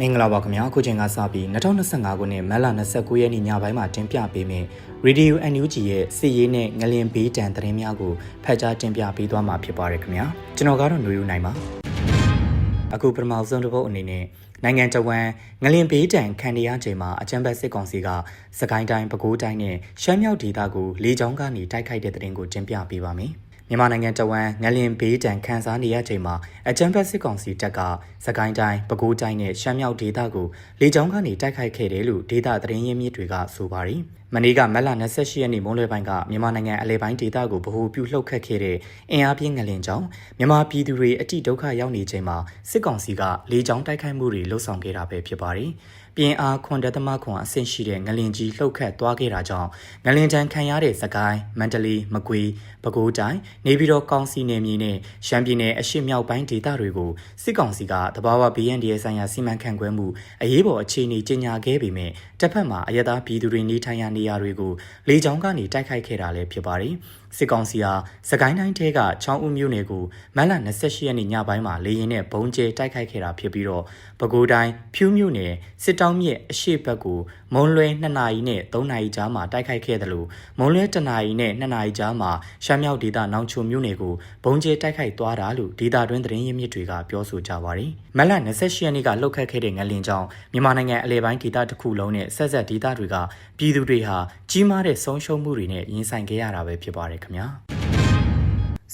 မင်္ဂလာပါခင်ဗျာအခုချိန်ကစပြီး2025ခုနှစ်မတ်လ29ရက်နေ့ညပိုင်းမှာတင်ပြပေးမယ့် Radio NUG ရဲ့စီရေးနဲ့ငလင်ဘေးတန်သတင်းများကိုဖတ်ကြားတင်ပြပေးသွားမှာဖြစ်ပါတယ်ခင်ဗျာကျွန်တော်ကတော့ຫນွေဦးနိုင်ပါအခုပထမဆုံးတစ်ပုတ်အနေနဲ့နိုင်ငံတော်ဝန်ငလင်ဘေးတန်ခံရချိန်မှာအကြံဘက်စစ်ကောင်စီကစကိုင်းတိုင်းပဲခူးတိုင်းနဲ့ရှမ်းမြောက်ဒေသကိုလေကြောင်းကနေတိုက်ခိုက်တဲ့သတင်းကိုတင်ပြပေးပါမယ် မြန်မာနိုင်ငံတဝမ်းငလင်ဘေးတံခန်းစားနေရချိန်မှာအကြံဖက်စစ်ကောင်စီတပ်ကစကိုင်းတိုင်းပဲခူးတိုင်းနဲ့ရှမ်းမြောက်ဒေသကိုလေကြောင်းကနေတိုက်ခိုက်ခဲ့တယ်လို့ဒေသသတင်းရင်းမြစ်တွေကဆိုပါတယ်။ မနေ့ကမက်လ28ရက်နေ့မွန်းလွဲပိုင်းကမြန်မာနိုင်ငံအလဲပိုင်းဒေသကိုဗဟိုပြုလှုပ်ခတ်ခဲ့တဲ့အင်အားပြင်းငလင်ကြောင့်မြန်မာပြည်သူတွေအတိဒုက္ခရောက်နေချိန်မှာစစ်ကောင်စီကလေကြောင်းတိုက်ခိုက်မှုတွေလှုပ်ဆောင်ခဲ့တာပဲဖြစ်ပါတယ်။ပြင်းအားခွန်တက်သမခွန်အဆင့်ရှိတဲ့ငလင်ကြီးလှုပ်ခတ်သွားခဲ့တာကြောင့်ငလင်တန်းခံရတဲ့စကိုင်းမန္တလေးမကွေးပဲခူးတိုင်းနေပြည်တော်ကောင်စီနယ်မြေနဲ့ရှမ်းပြည်နယ်အရှေ့မြောက်ပိုင်းဒေသတွေကိုစစ်ကောင်စီကတဘာဝ BNDA ဆိုင်ရာစီမံခန့်ခွဲမှုအရေးပေါ်အခြေအနေကြီးညာခဲ့ပေမဲ့တစ်ဖက်မှာအရသာပြည်သူတွေနေထိုင်ရာနေရာတွေကိုလေကြောင်းကနေတိုက်ခိုက်ခဲ့တာလည်းဖြစ်ပါတယ်။စစ်ကောင်စီဟာစကိုင်းတိုင်းထဲကချောင်းဦးမြို့နယ်ကိုမတ်လ28ရက်နေ့ညပိုင်းမှာလေရင်နဲ့ဘုံကျဲတိုက်ခိုက်ခဲ့တာဖြစ်ပြီးတော့ပဲခူးတိုင်းဖြူးမြို့နယ်စစ်တောင်းမြစ်အရှိတ်ဘက်ကိုမုံလွဲ2နာရီနဲ့3နာရီကြားမှာတိုက်ခိုက်ခဲ့တယ်လို့မုံလွဲ1နာရီနဲ့2နာရီကြားမှာရှမ်းမြောက်ဒေသနောင်ချုံမြို့နယ်ကိုဘုံကျဲတိုက်ခိုက်သွားတာလို့ဒေသတွင်းသတင်းရင်းမြစ်တွေကပြောဆိုကြပါတယ်မတ်လ28ရက်နေ့ကလှုပ်ခတ်ခဲ့တဲ့ငလင်ကြောင့်မြန်မာနိုင်ငံအလဲပိုင်းဒေသတစ်ခုလုံးနဲ့ဆက်ဆက်ဒေသတွေကပြည်သူတွေဟာကြီးမားတဲ့ဆုံးရှုံးမှုတွေနဲ့ရင်ဆိုင်ခဲ့ရတာပဲဖြစ်ပါတယ်ခင်ဗျာ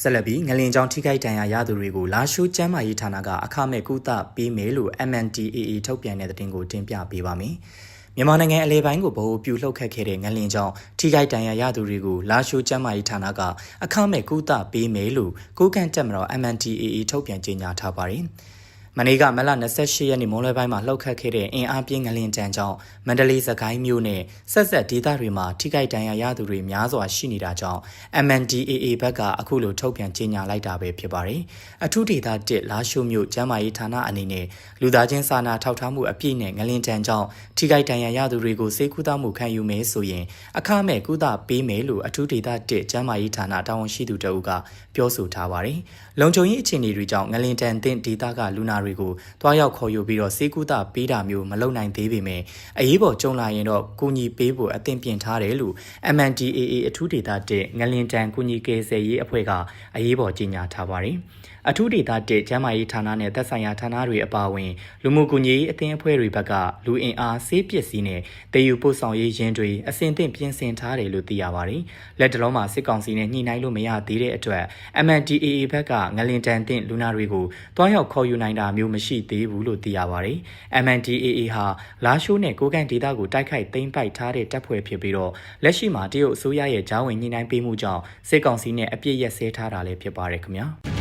ဆက်လက်ပြီးငလင်ကြောင်ထိခိုက်ဒဏ်ရာရသူတွေကိုလာရှိုးကျမ်းမာရေးဌာနကအခမဲ့ကုသပေးမယ်လို့ MNDAA ထုတ်ပြန်တဲ့သတင်းကိုတင်ပြပေးပါမယ်။မြန်မာနိုင်ငံအလဲပိုင်းကိုဗဟိုပြုလှုပ်ခတ်ခဲ့တဲ့ငလင်ကြောင်ထိခိုက်ဒဏ်ရာရသူတွေကိုလာရှိုးကျမ်းမာရေးဌာနကအခမဲ့ကုသပေးမယ်လို့ကိုကန့်တက်မတော် MNDAA ထုတ်ပြန်ကြေညာထားပါတယ်။ မနေ့ကမလ28ရက်နေ့မွန်းလွဲပိုင်းမှာလှုပ်ခတ်ခဲ့တဲ့အင်အားပြင်းငလင်တန်းကြောင့်မန္တလေးစကိုင်းမြို့နယ်ဆက်ဆက်ဒေသတွေမှာထိခိုက်ဒဏ်ရာရသူတွေများစွာရှိနေတာကြောင့် MNDAA ဘက်ကအခုလိုထုတ်ပြန်ကြေညာလိုက်တာပဲဖြစ်ပါတယ်။အထူးဒေသ1လာရှိုးမြို့ကျမ်းမာရေးဌာနအနေနဲ့လူသားချင်းစာနာထောက်ထားမှုအပြည့်နဲ့ငလင်တန်းကြောင့်ထိခိုက်ဒဏ်ရာရသူတွေကိုစေကူတာမှုခံယူမယ်ဆိုရင်အခမဲ့ကုသပေးမယ်လို့အထူးဒေသ1ကျမ်းမာရေးဌာနတာဝန်ရှိသူတအုပ်ကပြောဆိုထားပါတယ်။လုံခြုံရေးအခြေအနေတွေကြောင့်ငလင်တန်းတင်ဒေသကလူနာတွေကိုတွားရောက်ခေါ်ယူပြီးတော့စေကူတာပေးတာမျိုးမလုပ်နိုင်သေးပေမဲ့အရေးပေါ်ကြုံလာရင်တော့ကူညီပေးဖို့အသင့်ပြင်ထားတယ်လို့ MNDAA အထူးဒေသတဲ့ငလင်တန်ကူညီကယ်ဆယ်ရေးအဖွဲ့ကအရေးပေါ်ကြေညာထားပါတယ်။ အထူးဒေသတစ်ကျန်းမာရေးဌာနနဲ့သက်ဆိုင်ရာဌာနတွေအပါအဝင်လူမှုကူညီရေးအသင်းအဖွဲ့တွေဘက်ကလူအင်အားဆေးပစ္စည်းနဲ့တည်ယူပို့ဆောင်ရေးရင်းတွေအစဉ်သင့်ပြင်ဆင်ထားတယ်လို့သိရပါတယ်။လက်တလုံးမှာစစ်ကောင်စီနဲ့ညှိနှိုင်းလို့မရသေးတဲ့အတွက် MNDAA ဘက်ကငလင်တန်တင့်လူနာတွေကိုတွားရောက်ခေါ်ယူနိုင်တာမျိုးမရှိသေးဘူးလို့သိရပါတယ်။ MNDAA ဟာလာရှိုးနဲ့ကိုကန်ဒေသကိုတိုက်ခိုက်သိမ်းပိုက်ထားတဲ့တပ်ဖွဲ့ဖြစ်ပြီးတော့လက်ရှိမှာတရုတ်အစိုးရရဲ့ဂျားဝင်ညှိနှိုင်းပေးမှုကြောင့်စစ်ကောင်စီနဲ့အပြစ်ရက်စဲထားတာလည်းဖြစ်ပါတယ်ခင်ဗျာ။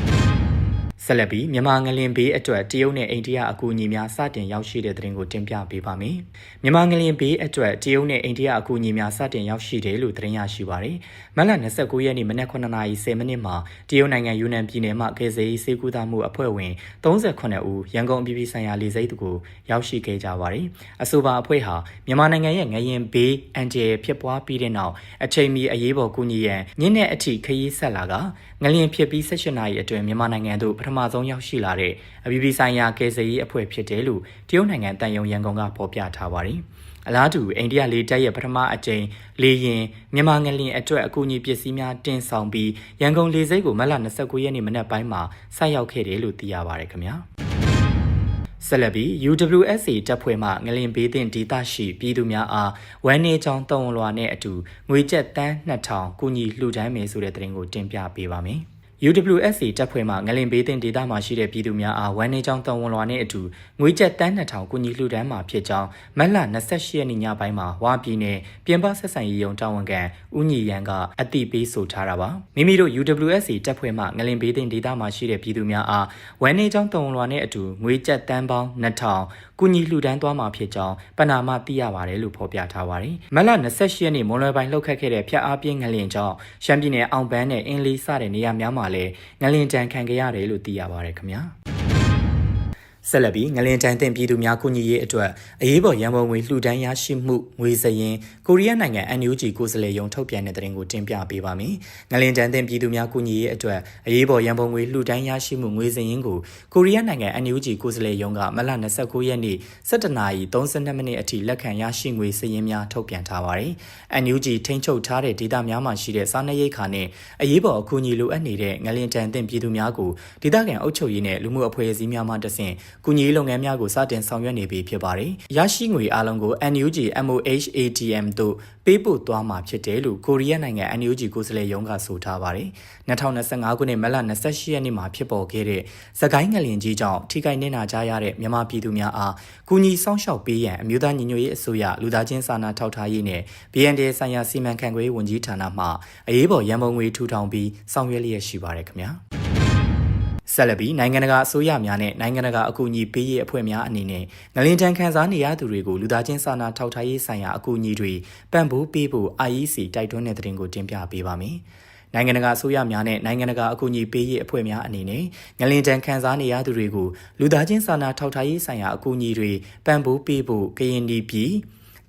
ဆက်လက်ပြီးမြန်မာငလင်ဘေးအတွက်တရုတ်နဲ့အိန္ဒိယအကူအညီများစတင်ရောက်ရှိတဲ့သတင်းကိုတင်ပြပေးပါမယ်။မြန်မာငလင်ဘေးအတွက်တရုတ်နဲ့အိန္ဒိယအကူအညီများစတင်ရောက်ရှိတယ်လို့သတင်းရရှိပါတယ်။မတ်လ29ရက်နေ့မနက်9:10မိနစ်မှာတရုတ်နိုင်ငံယူနန်ပြည်နယ်မှကေဇေးစေကူတာမှုအဖွဲ့ဝင်38ဦးရန်ကုန်ပြည်ပြည်ဆိုင်ရာလေဆိပ်ကိုရောက်ရှိခဲ့ကြပါတယ်။အဆိုပါအဖွဲ့ဟာမြန်မာနိုင်ငံရဲ့ငရင်ဘေးအန်ဂျယ်ဖြစ်ပွားပြီးတဲ့နောက်အချိန်မီအရေးပေါ်ကူညီရန်ညနေအထိခရီးဆက်လာကငလျင်ဖြစ်ပြီး18နာရီအတွင်းမြန်မာနိုင်ငံသို့ပထမဆုံးရောက်ရှိလာတဲ့အပြည်ပြည်ဆိုင်ရာကယ်ဆယ်ရေးအဖွဲ့ဖြစ်တယ်လို့တရုတ်နိုင်ငံတန်ယုံရန်ကုန်ကဖော်ပြထားပါတယ်။အလားတူအိန္ဒိယလေတပ်ရဲ့ပထမအကြိမ်လေရင်မြန်မာငလျင်အတွက်အကူအညီပစ္စည်းများတင်ဆောင်ပြီးရန်ကုန်လေဆိပ်ကိုမတ်လ29ရက်နေ့မနက်ပိုင်းမှာဆိုက်ရောက်ခဲ့တယ်လို့သိရပါတယ်ခင်ဗျာ။ဆက်လက်ပြီး UWSA တပ်ဖွဲ့မှငလင်ဘေးတင်ဒေသရှိပြည်သူများအားဝမ်းနေချောင်းတုံလွာနဲ့အတူငွေကျပ်တန်း2000ကူညီလှူဒန်းမယ်ဆိုတဲ့သတင်းကိုတင်ပြပေးပါမယ်။ UWSA တပ်ဖွဲ့မှငလင်ဘေးတင်ဒေသမှာရှိတဲ့ပြည်သူများအားဝမ်းနေကြောင်းတဝန်လွာနဲ့အတူငွေကျပ်တန်း2000ကူညီလှူဒန်းမှာဖြစ်ကြောင်းမက်လ28ရက်နေ့ညပိုင်းမှာဝါပြည်နယ်ပြင်ပဆက်ဆံရေးရုံတာဝန်ခံဦးညီရန်ကအတိပေးဆိုထားတာပါမိမိတို့ UWSA တပ်ဖွဲ့မှငလင်ဘေးတင်ဒေသမှာရှိတဲ့ပြည်သူများအားဝမ်းနေကြောင်းတဝန်လွာနဲ့အတူငွေကျပ်တန်းပေါင်း2000ကူညီလှူဒန်းသွားမှာဖြစ်ကြောင်းပနာမသိရပါတယ်လို့ဖော်ပြထားပါတယ်မက်လ28ရက်နေ့မွန်လွယ်ပိုင်းလှုပ်ခတ်ခဲ့တဲ့ဖျက်အားပြင်းငလင်ကြောင့်ရှမ်းပြည်နယ်အောင်ပန်းနဲ့အင်းလီစတဲ့နေရာများမှာလည်းငလင်တန်ခံခဲ့ရတယ်လို့သိရပါတယ်ခင်ဗျာ ဆက်လက်ပြီးငလင်တန်တင်ပြည်သူများကုညီရေးအတွက်အရေးပေါ်ရန်ပုံငွေလှူဒန်းရရှိမှုငွေစရင်ကိုရီးယားနိုင်ငံ NUG ကိုယ်စားလှယ်ရုံးထုတ်ပြန်တဲ့သတင်းကိုတင်ပြပေးပါမယ်။ငလင်တန်တင်ပြည်သူများကုညီရေးအတွက်အရေးပေါ်ရန်ပုံငွေလှူဒန်းရရှိမှုငွေစရင်ကိုကိုရီးယားနိုင်ငံ NUG ကိုယ်စားလှယ်ရုံးကမလ29ရက်နေ့17နာရီ32မိနစ်အထိလက်ခံရရှိငွေစရင်များထုတ်ပြန်ထားပါတယ်။ NUG ထိန်းချုပ်ထားတဲ့ဒေသများမှာရှိတဲ့စားနပ်ရိက္ခာနဲ့အရေးပေါ်အကူအညီလိုအပ်နေတဲ့ငလင်တန်တင်ပြည်သူများကိုဒေသခံအုပ်ချုပ်ရေးနဲ့လူမှုအဖွဲ့အစည်းများမှတဆင့်ကူညီရေးလုပ်ငန်းများကိုစတင်ဆောင်ရွက်နေပြီဖြစ်ပါတယ်။ရရှိငွေအလုံးကို NUG MOHATM တို့ပေးပို့သွားမှာဖြစ်တယ်လို့ကိုရီးယားနိုင်ငံ NUG ကိုယ်စားလှယ်ရုံးကဆိုထားပါတယ်။2025ခုနှစ်မတ်လ28ရက်နေ့မှာဖြစ်ပေါ်ခဲ့တဲ့သကိုင်းငလင်ကြီးကြောင့်ထိခိုက်နစ်နာကြရတဲ့မြန်မာပြည်သူများအားကူညီဆောင်ရှောက်ပေးရန်အမျိုးသားညီညွတ်ရေးအစိုးရလူသားချင်းစာနာထောက်ထားရေးနဲ့ BND ဆိုင်ရာစီမံခန့်ခွဲရေးဝန်ကြီးဌာနမှအရေးပေါ်ရန်ပုံငွေထူထောင်ပြီးဆောင်ရွက်လျက်ရှိပါတယ်ခင်ဗျာ။ ဆက်လက်ပြီးနိုင်ငံတကာအစိုးရများနဲ့နိုင်ငံတကာအကူအညီပေးရေးအဖွဲ့များအနေနဲ့ငလင်တန်ခံစားနေရသူတွေကိုလူသားချင်းစာနာထောက်ထားရေးဆိုင်ရာအကူအညီတွေပံ့ပိုးပေးဖို့ IEC တိုက်တွန်းတဲ့သတင်းကိုတင်ပြပေးပါမယ်။နိုင်ငံတကာအစိုးရများနဲ့နိုင်ငံတကာအကူအညီပေးရေးအဖွဲ့များအနေနဲ့ငလင်တန်ခံစားနေရသူတွေကိုလူသားချင်းစာနာထောက်ထားရေးဆိုင်ရာအကူအညီတွေပံ့ပိုးပေးဖို့ကရင်ပြည်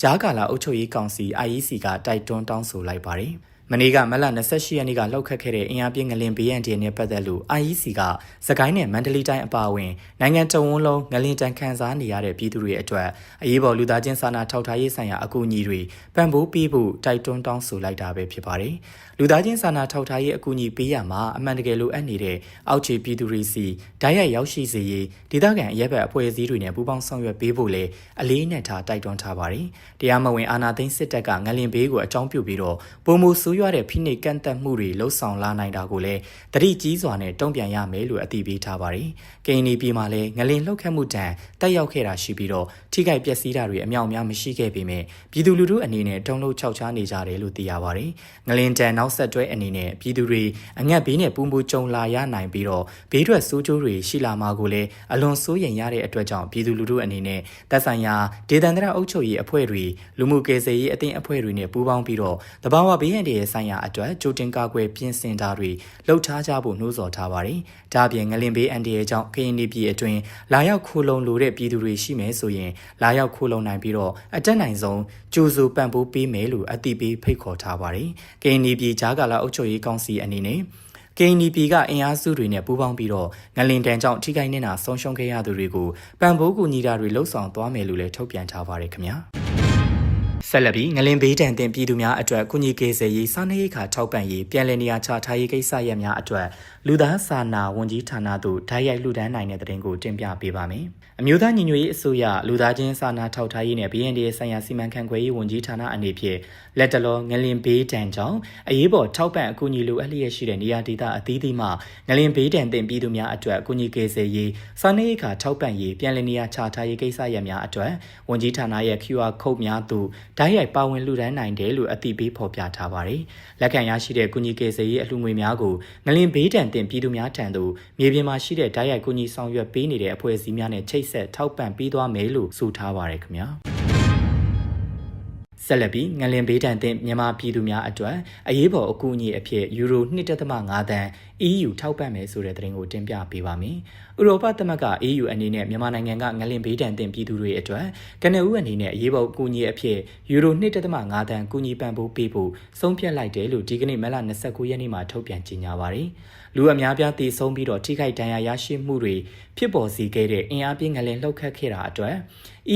ဂျားကာလာအုပ်ချုပ်ရေးကောင်စီ IEC ကတိုက်တွန်းတောင်းဆိုလိုက်ပါတယ်။ မနေ့ကမလ28ရက်နေ့ကလောက်ခတ်ခဲ့တဲ့အင်အားပြင်းငလင်ဘေးရန်တည်နဲ့ပတ်သက်လို့ IEC ကစကိုင်းနဲ့မန္တလေးတိုင်းအပါအဝင်နိုင်ငံတော်ဝန်လုံးငလင်တန်ခန်းစားနေရတဲ့ပြည်သူတွေအတွက်အရေးပေါ်လူသားချင်းစာနာထောက်ထားရေးဆိုင်ရာအကူအညီတွေပံ့ပိုးပေးဖို့တိုက်တွန်းတောင်းဆိုလိုက်တာပဲဖြစ်ပါတယ်။လူသားချင်းစာနာထောက်ထားရေးအကူအညီပေးရမှာအမှန်တကယ်လိုအပ်နေတဲ့အောက်ခြေပြည်သူတွေစီဓာတ်ရိုက်ရောက်ရှိစေရေးဒေသခံအရက်ဘက်အဖွဲ့အစည်းတွေနဲ့ပူးပေါင်းဆောင်ရွက်ပေးဖို့လည်းအလေးနဲ့ထားတိုက်တွန်းထားပါတယ်။တရားမဝင်အာဏာသိမ်းစစ်တပ်ကငလင်ဘေးကိုအကြောင်းပြုပြီးတော့ပုံမှုဆိုးရွားတဲ့ဖိနှိပ်ကန့်သက်မှုတွေလှုပ်ဆောင်လာနိုင်တာကိုလည်းတတိကြီးစွာနဲ့တုံ့ပြန်ရမယ်လို့အသိပေးထားပါတယ်။ကရင်ပြည်မှာလည်းငလင်လှုပ်ခတ်မှုတံတက်ရောက်ခဲ့တာရှိပြီးတော့ထိခိုက်ပျက်စီးတာတွေအမြောက်အများမရှိခဲ့ပေမဲ့ပြည်သူလူထုအနေနဲ့တုံ့လို့ခြောက်ခြားနေကြတယ်လို့သိရပါတယ်။ငလင်တံနောက်ဆက်တွဲအနေနဲ့ပြည်သူတွေအငတ်ဘေးနဲ့ပူမှုကြုံလာရနိုင်ပြီးတော့ဘေးထွက်ဆိုးကျိုးတွေရှိလာမှာကိုလည်းအလွန်စိုးရိမ်ရတဲ့အတွက်ကြောင့်ပြည်သူလူထုအနေနဲ့သက်ဆိုင်ရာဒေသန္တရအုပ်ချုပ်ရေးအဖွဲ့တွေလူမှုကေဆယ်ရေးအသင်းအဖွဲ့တွေနဲ့ပူးပေါင်းပြီးတော့တဘာဝဘေးရန်တွေဆိုင်ရာအတွက်ကြိုတင်ကာကွယ်ပြင်ဆင်တာတွေလှုပ်ထားကြဖို့နှိုးဆော်ထားပါတယ်။ဒါ့အပြင်ငလင်ဘေးအန်ဒီရဲ့ကြောင့်ကရင်ပြည်အတွင်းလာရောက်ခိုးလုံလိုတဲ့ပြည်သူတွေရှိမယ်ဆိုရင်လာရောက်ခိုးလုံနိုင်ပြီးတော့အတက်နိုင်ဆုံးကြိုးစုပံ့ပိုးပေးမယ်လို့အသိပေးဖိတ်ခေါ်ထားပါတယ်။ကရင်ပြည်ဂျာကာလာအုပ်ချုပ်ရေးကောင်စီအနေနဲ့ KNP ကအင်အားစုတွေနဲ့ပူးပေါင်းပြီးတော့ငလင်တန်ကြောင့်ထိခိုက်နေတာဆုံးရှုံးခဲ့ရသူတွေကိုပံ့ပိုးကူညီတာတွေလှုပ်ဆောင်သွားမယ်လို့လည်းထုတ်ပြန်ထားပါတယ်ခင်ဗျာ။ ဆက်လက်ပြီးငလင်ဘေးတန်တင်ပြည်သူများအတွက်ကုညီကေစေရေးစားနပ်ရိက္ခာထောက်ပံ့ရေးပြည်လည်နေရာချထားရေးကိစ္စရပ်များအတွက်လူသားစာနာဝန်ကြီးဌာနသို့ဓာတ်ရိုက်လှူဒန်းနိုင်တဲ့တဲ့တင်ကိုတင်ပြပေးပါမယ်။အမျိုးသားညီညွတ်ရေးအစိုးရလူသားချင်းစာနာထောက်ထားရေးနဲ့ BND ဆိုင်ရာစီမံခန့်ခွဲရေးဝန်ကြီးဌာနအနေဖြင့်လက်တလောငလင်ဘေးတန်ကြောင့်အရေးပေါ်ထောက်ပံ့အကူအညီလိုအပ်လျက်ရှိတဲ့နေရာဒေသအသီးသီးမှာငလင်ဘေးတန်တင်ပြည်သူများအတွက်အကူအညီကေစေရေးစားနပ်ရိက္ခာထောက်ပံ့ရေးပြည်လည်နေရာချထားရေးကိစ္စရပ်များအတွက်ဝန်ကြီးဌာနရဲ့ QR code များသို့ဓာတ်ရိုက်ပါဝင်လှူဒန်းနိုင်တယ်လို့အသိပေးဖော်ပြထားပါတယ်။လက်ခံရရှိတဲ့ကုညီကေစေရေးအလှူငွေများကိုငလင်ဘေးတန်တင်ပြည်သူများထံသို့မြေပြင်မှာရှိတဲ့ဓာတ်ရိုက်ကုညီဆောင်ရွက်ပေးနေတဲ့အဖွဲ့အစည်းများနဲ့ချိတ်ဆက်ထောက်ပံ့ပေးသွားမယ်လို့ဆိုထားပါရခင်ဗျာ။ဆက်လက်ပြီးငလင်ဘေးတန်တဲ့မြန်မာပြည်သူများအတွက်အရေးပေါ်အကူအညီအဖြစ်ယူရို1.5သန်း EU ထောက်ပံ့မယ်ဆိုတဲ့သတင်းကိုတင်ပြပေးပါမယ်။ဥရောပသမဂ္ဂ EU အနေနဲ့မြန်မာနိုင်ငံကငလင်ဘေးတန်တင်ပြည်သူတွေအတွက်ကနဦးအနေနဲ့အရေးပေါ်အကူအညီအဖြစ်ယူရို1.5သန်းကူညီပံ့ပိုးပေးဖို့ဆုံးဖြတ်လိုက်တယ်လို့ဒီကနေ့မလ29ရက်နေ့မှာထုတ်ပြန်ကြေညာပါတယ်။လူအများပြားတည်ဆုံးပြီးတော့ထိခိုက်ဒဏ်ရာရရှိမှုတွေဖြစ်ပေါ်စေခဲ့တဲ့အင်အားပြင်းငလင်လှုပ်ခတ်ခဲ့တာအတွက်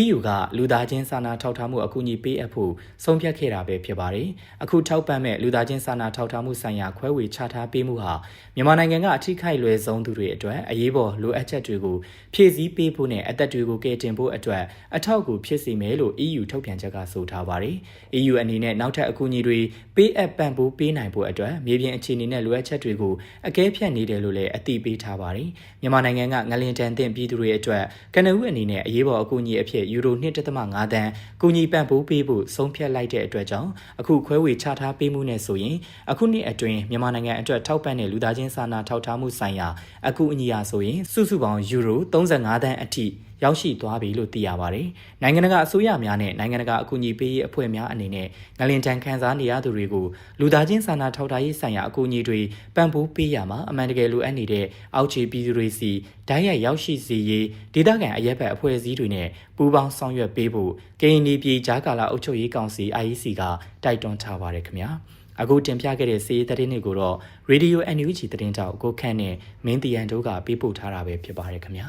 EU ကလူသားချင်းစာနာထောက်ထားမှုအကူအညီပေးအပ်ဖို့ဆုံးဖြတ်ခဲ့တာပဲဖြစ်ပါတယ်။အခုထောက်ပံ့မဲ့လူသားချင်းစာနာထောက်ထားမှုဆိုင်ရာခွဲဝေချထားပေးမှုဟာမြန်မာနိုင်ငံကအထိခိုက်လွယ်ဆုံးသူတွေအတွက်အရေးပေါ်လိုအပ်ချက်တွေကိုဖြည့်ဆည်းပေးဖို့နဲ့အသက်တွေကိုကယ်တင်ဖို့အတွက်အထောက်အကူဖြစ်စေမယ်လို့ EU ထုတ်ပြန်ချက်ကဆိုထားပါတယ်။ EU အနေနဲ့နောက်ထပ်အကူအညီတွေပေးအပ်ပံ့ပိုးပေးနိုင်ဖို့အတွက်မြေပြင်အခြေအနေနဲ့လိုအပ်ချက်တွေကိုအကဲဖြတ်နေတယ်လို့လည်းအသိပေးထားပါတယ်။မြန်မာနိုင်ငံကငလင်တန်တင်ပြည်သူတွေအတွက်ကနဦးအနေနဲ့အရေးပေါ်အကူအညီအဖြစ်ယူရို1.5တန်းကူညီပံ့ပိုးပေးဖို့ဆုံးဖြတ်လိုက်တဲ့အတွက်ကြောင့်အခုခွဲဝေချထားပေးမှုနဲ့ဆိုရင်အခုနှစ်အတွင်းမြန်မာနိုင်ငံအတွက်ထောက်ပံ့တဲ့လူသားချင်းချင်းစာနာထောက်ထားမှုဆိုင်ရာအကူအညီအားဆိုရင်စုစုပေါင်းယူရို35သန်းအထိရောက်ရှိသွားပြီလို့သိရပါတယ်။နိုင်ငံတကာအစိုးရများနဲ့နိုင်ငံတကာအကူအညီပေးရေးအဖွဲ့များအနေနဲ့ငလင်တန်ခန်းစားနေရသူတွေကိုလူသားချင်းစာနာထောက်ထားရေးဆိုင်ရာအကူအညီတွေပံ့ပိုးပေးရမှာအမှန်တကယ်လိုအပ်နေတဲ့အောက်ခြေပြည်သူတွေစီဓာတ်ရိုက်ရောက်ရှိစေရေးဒေသခံအရက်ဘက်အဖွဲ့အစည်းတွေနဲ့ပူးပေါင်းဆောင်ရွက်ပေးဖို့ကရင်ပြည်ကြားကာလအုပ်ချုပ်ရေးကောင်စီ IEC ကတိုက်တွန်းထားပါတယ်ခင်ဗျာ။ အခုတင်ပြခဲ့တဲ့စီးရီးသတင်းတွေကိုတော့ Radio NUG သတင်းတောက်ကိုခန့်နဲ့မင်းတီရန်တို့ကပေးပို့ထားတာပဲဖြစ်ပါတယ်ခင်ဗျာ